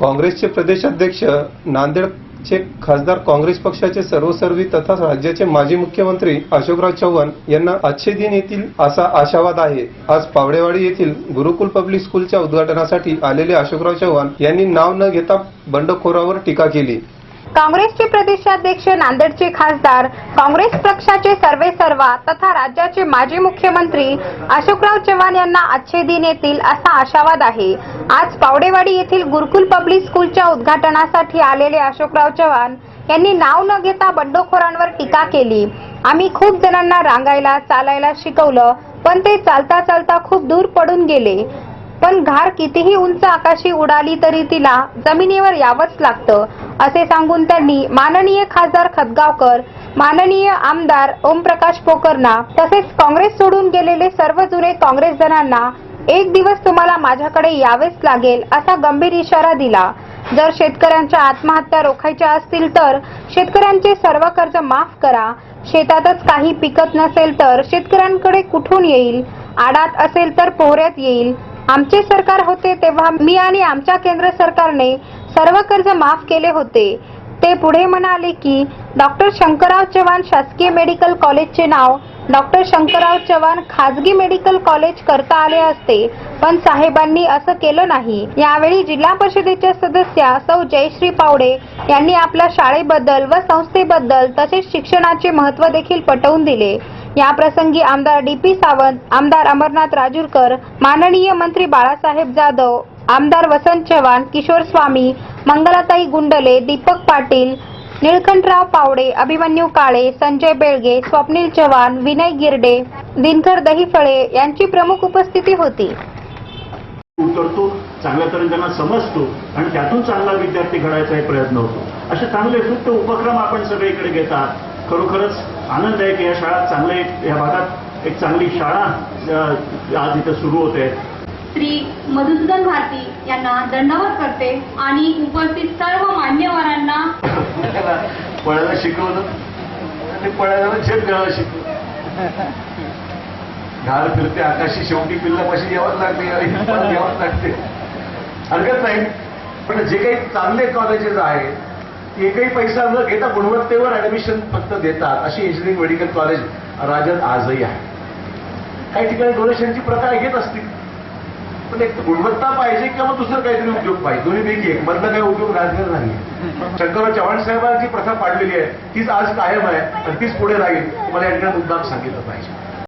काँग्रेसचे प्रदेशाध्यक्ष नांदेडचे खासदार काँग्रेस पक्षाचे सर्वसर्वी तथा राज्याचे माजी मुख्यमंत्री अशोकराव चव्हाण यांना आजचे दिन येतील असा आशावाद आहे. आज पावडेवाडी येथील गुरुकुल पब्लिक स्कूलच्या उद्घाटनासाठी आलेले अशोकराव चव्हाण यांनी नाव न घेता बंडखोरावर टीका केली. काँग्रेसचे प्रदेशाध्यक्ष नांदेडचे खासदार काँग्रेस पक्षाचे सर्वे सर्वा तथा राज्याचे माजी मुख्यमंत्री अशोकराव चव्हाण यांना आजचे येतील असा आशावाद आहे. आज पावडेवाडी येथील गुरुकुल पब्लिक स्कूलच्या उद्घाटनासाठी आलेले अशोकराव चव्हाण यांनी नाव न घेता बंडखोरांवर टीका केली. आम्ही खूप जणांना रांगायला चालायला शिकवलं पण ते चालता चालता खूप दूर पडून गेले. पण घार कितीही उंच आकाशी उडाली तरी तिला जमिनीवर यावंच लागतं असे सांगून त्यांनी माननीय खासदार खतगावकर माननीय आमदार ओमप्रकाश पोकरना तसेच काँग्रेस सोडून गेलेले सर्व जुने काँग्रेस जणांना एक दिवस तुम्हाला माझ्याकडे यावेच लागेल असा गंभीर इशारा दिला. जर शेतकऱ्यांच्या आत्महत्या रोखायच्या असतील तर शेतकऱ्यांचे सर्व कर्ज माफ करा. शेतातच काही पिकत नसेल तर शेतकऱ्यांकडे कुठून येईल? आडात असेल तर पोहऱ्यात येईल. आमचे सरकार होते तेव्हा मी आणि आमच्या केंद्र सरकारने सर्व कर्ज माफ केले होते. ते पुढे म्हणाले की डॉक्टर शंकरराव चव्हाण शासकीय मेडिकल कॉलेजचे नाव डॉक्टर शंकरराव चव्हाण खाजगी मेडिकल कॉलेज करता आले असते पण साहेबांनी असं केलं नाही. यावेळी जिल्हा परिषदेच्या सदस्या सौ जयश्री पावडे यांनी आपल्या शाळेबद्दल व संस्थेबद्दल तसेच शिक्षणाचे महत्त्व देखील पटवून दिले. या प्रसंगी आमदार डी पी सावंत आमदार अमरनाथ राजूरकर माननीय मंत्री बाळासाहेब जाधव आमदार वसंत चव्हाण किशोर स्वामी मंगलाताई गुंडले दीपक पाटील निळकंठराव पावडे अभिमन्यू काळे संजय बेळगे स्वप्नील चव्हाण विनय गिरडे दिनकर दहीफळे यांची प्रमुख उपस्थिती होती. उतरतो चांगल्या तऱ्हेने त्यांना समजतो आणि त्यातून चांगला विद्यार्थी घडायचा प्रयत्न होतो. असे चांगले सुप्त उपक्रम आपण सगळीकडे घेतात खरोखरच आनंद आहे की या शाळा चांगले या भागात एक चांगली शाळा आज इथं सुरू होते श्री मधुसूदन भारती यांना दंडवत करते आणि उपस्थित सर्व मान्यवरांना पळायला शिकवलं आणि पळायला झेप घ्यायला शिकवलं घाल फिरते आकाशी शेवटी पिल्लापाशी यावंच लागते यावंच लागते. हरकत नाही. पण जे काही चांगले कॉलेजेस आहेत एकही पैसा न घेता गुणवत्तेवर ऍडमिशन फक्त देतात अशी इंजिनिअरिंग मेडिकल कॉलेज राज्यात आजही आहे. काही ठिकाणी डोनेशनची प्रथा घेत असतील. पण एक गुणवत्ता पाहिजे किंवा दुसरं काहीतरी उद्योग पाहिजे. दोन्ही पैकी एक. मधला काही उद्योग राजगार नाही शंकरराव चव्हाण साहेबांची प्रथा पाडलेली आहे. तीच आज कायम आहे आणि तीच पुढे राहील. मला या मुद्दाम सांगितलं पाहिजे.